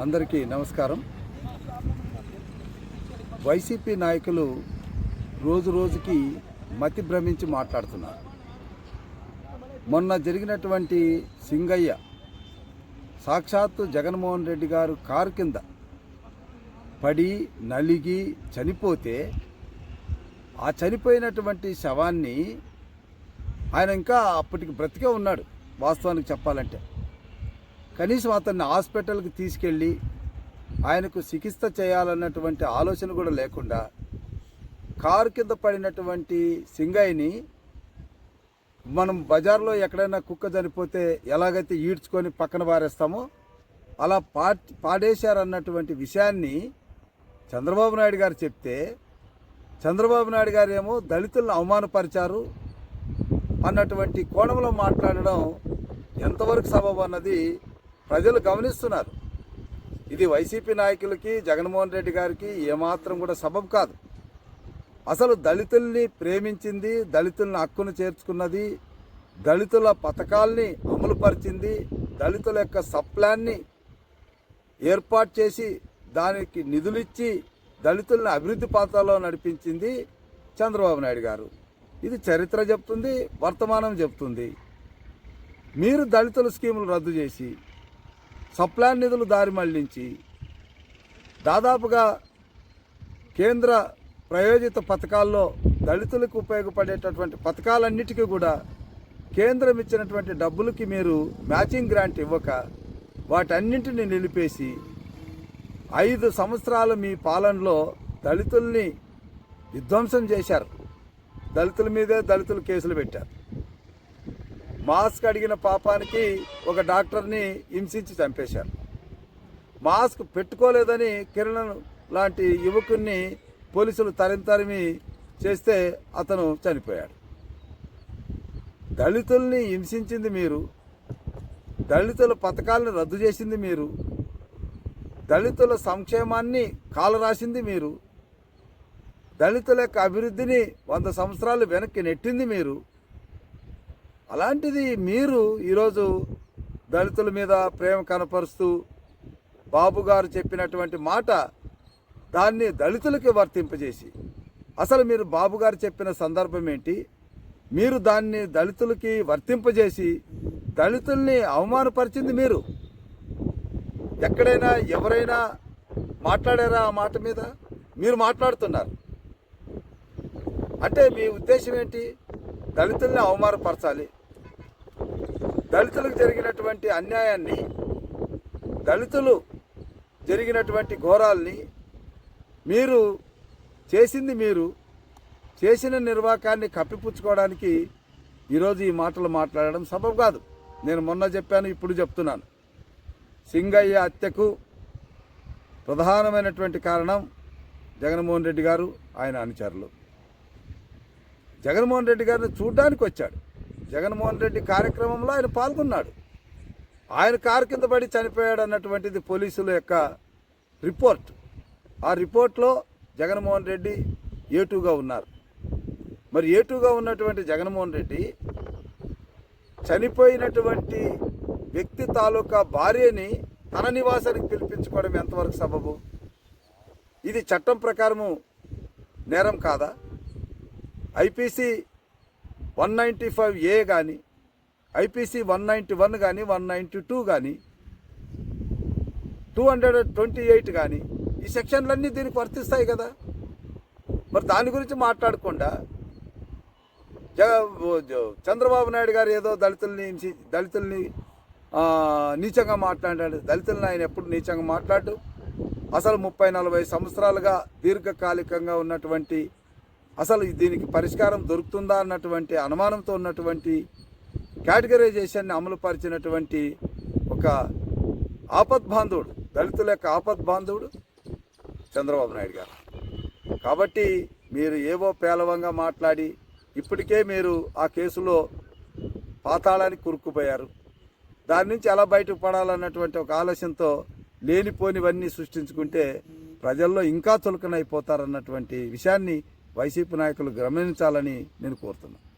అందరికీ నమస్కారం. వైసీపీ నాయకులు రోజు రోజుకి మతి భ్రమించి మాట్లాడుతున్నారు. మొన్న జరిగినటువంటి సింగయ్య సాక్షాత్తు జగన్మోహన్ రెడ్డి గారు కారు కింద పడి నలిగి చనిపోతే ఆ చనిపోయినటువంటి శవాన్ని ఆయన ఇంకా అప్పటికి బ్రతికే ఉన్నాడు వాస్తవానికి చెప్పాలంటే. కనీసం అతన్ని హాస్పిటల్కి తీసుకెళ్ళి ఆయనకు చికిత్స చేయాలన్నటువంటి ఆలోచన కూడా లేకుండా కారు కింద పడినటువంటి సింగయ్యని మనం బజార్లో ఎక్కడైనా కుక్క చనిపోతే ఎలాగైతే ఈడ్చుకొని పక్కన పారేస్తామో అలా పా పాడేశారన్నటువంటి విషయాన్ని చంద్రబాబు నాయుడు గారు చెప్తే చంద్రబాబు నాయుడు గారు ఏమో దళితులను అవమానపరిచారు అన్నటువంటి కోణంలో మాట్లాడడం ఎంతవరకు సబబు అన్నది ప్రజలు గమనిస్తున్నారు. ఇది వైసీపీ నాయకులకి జగన్మోహన్ రెడ్డి గారికి ఏమాత్రం కూడా సబబు కాదు. అసలు దళితుల్ని ప్రేమించింది దళితుల్ని హక్కును చేర్చుకున్నది దళితుల పథకాల్ని అమలుపరిచింది దళితుల యొక్క సప్లాన్ని ఏర్పాటు చేసి దానికి నిధులిచ్చి దళితుల్ని అభివృద్ధి పాత్రలో నడిపించింది చంద్రబాబు నాయుడు గారు. ఇది చరిత్ర చెప్తుంది వర్తమానం చెప్తుంది. మీరు దళితుల స్కీములు రద్దు చేసి సప్లాన్ నిధులు దారి మళ్ళించి దాదాపుగా కేంద్ర ప్రయోజిత పథకాల్లో దళితులకు ఉపయోగపడేటటువంటి పథకాలన్నిటికీ కూడా కేంద్రం ఇచ్చినటువంటి డబ్బులకి మీరు మ్యాచింగ్ గ్రాంట్ ఇవ్వక వాటన్నింటిని నిలిపేసి ఐదు సంవత్సరాలు మీ పాలనలో దళితుల్ని విధ్వంసం చేశారు. దళితుల మీదే దళితులు కేసులు పెట్టారు. మాస్క్ అడిగిన పాపానికి ఒక డాక్టర్ని హింసించి చంపేశారు. మాస్క్ పెట్టుకోలేదని కిరణ్ లాంటి యువకుణ్ణి పోలీసులు తరింతరిమి చేస్తే అతను చనిపోయాడు. దళితుల్ని హింసించింది మీరు దళితుల పథకాలను రద్దు చేసింది మీరు దళితుల సంక్షేమాన్ని కాలరాసింది మీరు దళితుల యొక్క అభివృద్ధిని వంద సంవత్సరాలు వెనక్కి నెట్టింది మీరు అలాంటిది మీరు ఈరోజు దళితుల మీద ప్రేమ కనపరుస్తూ బాబు గారు చెప్పినటువంటి మాట దాన్ని దళితులకి వర్తింపజేసి అసలు మీరు బాబు గారు చెప్పిన సందర్భం ఏంటి? మీరు దాన్ని దళితులకి వర్తింపజేసి దళితుల్ని అవమానపరిచింది మీరు. ఎక్కడైనా ఎవరైనా మాట్లాడారా ఆ మాట మీద? మీరు మాట్లాడుతున్నారు. అంటే మీ ఉద్దేశం ఏంటి? దళితుల్ని అవమానపరచాలి. దళితులకు జరిగినటువంటి అన్యాయాన్ని దళితులు జరిగినటువంటి ఘోరాల్ని మీరు చేసింది మీరు చేసిన నిర్వాకాన్ని కప్పిపుచ్చుకోవడానికి ఈరోజు ఈ మాటలు మాట్లాడడం సబబు కాదు. నేను మొన్న చెప్పాను ఇప్పుడు చెప్తున్నాను. సింగయ్య హత్యకు ప్రధానమైనటువంటి కారణం జగన్మోహన్ రెడ్డి గారు ఆయన అనుచరులు. జగన్మోహన్ రెడ్డి గారిని చూడ్డానికి వచ్చాడు. జగన్మోహన్ రెడ్డి కార్యక్రమంలో ఆయన పాల్గొన్నాడు. ఆయన కారు కింద పడి చనిపోయాడు అన్నటువంటిది పోలీసుల యొక్క రిపోర్ట్. ఆ రిపోర్ట్లో జగన్మోహన్ రెడ్డి ఏటుగా ఉన్నారు. మరి ఏటుగా ఉన్నటువంటి జగన్మోహన్ రెడ్డి చనిపోయినటువంటి వ్యక్తి తాలూకా భార్యని తన నివాసానికి పిలిపించుకోవడం ఎంతవరకు సబబు? ఇది చట్టం ప్రకారము నేరం కాదా? IPC one ninety five A కానీ ఐపీసీ వన్ నైంటీ వన్ కానీ వన్ నైంటీ టూ కానీ టూ హండ్రెడ్ ట్వంటీ ఎయిట్ కానీ ఈ సెక్షన్లన్నీ దీనికి వర్తిస్తాయి కదా. మరి దాని గురించి మాట్లాడకుండా జగ చంద్రబాబు నాయుడు గారు ఏదో దళితుల్ని దళితుల్ని నీచంగా మాట్లాడాడు. దళితులను ఆయన ఎప్పుడు నీచంగా మాట్లాడు అసలు ముప్పై నలభై సంవత్సరాలుగా దీర్ఘకాలికంగా ఉన్నటువంటి అసలు దీనికి పరిష్కారం దొరుకుతుందా అన్నటువంటి అనుమానంతో ఉన్నటువంటి కేటగరైజేషన్ని అమలుపరిచినటువంటి ఒక ఆపద్బాంధవుడు దళితుల యొక్క ఆపద్బాంధవుడు చంద్రబాబు నాయుడు గారు. కాబట్టి మీరు ఏవో పేలవంగా మాట్లాడి ఇప్పటికే మీరు ఆ కేసులో పాతాళానికి కురుక్కుపోయారు దాని నుంచి ఎలా బయటకు పడాలన్నటువంటి ఒక ఆలోచనతో లేనిపోనివన్నీ సృష్టించుకుంటే ప్రజల్లో ఇంకా చులకనైపోతారన్నటువంటి విషయాన్ని వైసీపీ నాయకులు గమనించాలని నేను కోరుతున్నాను.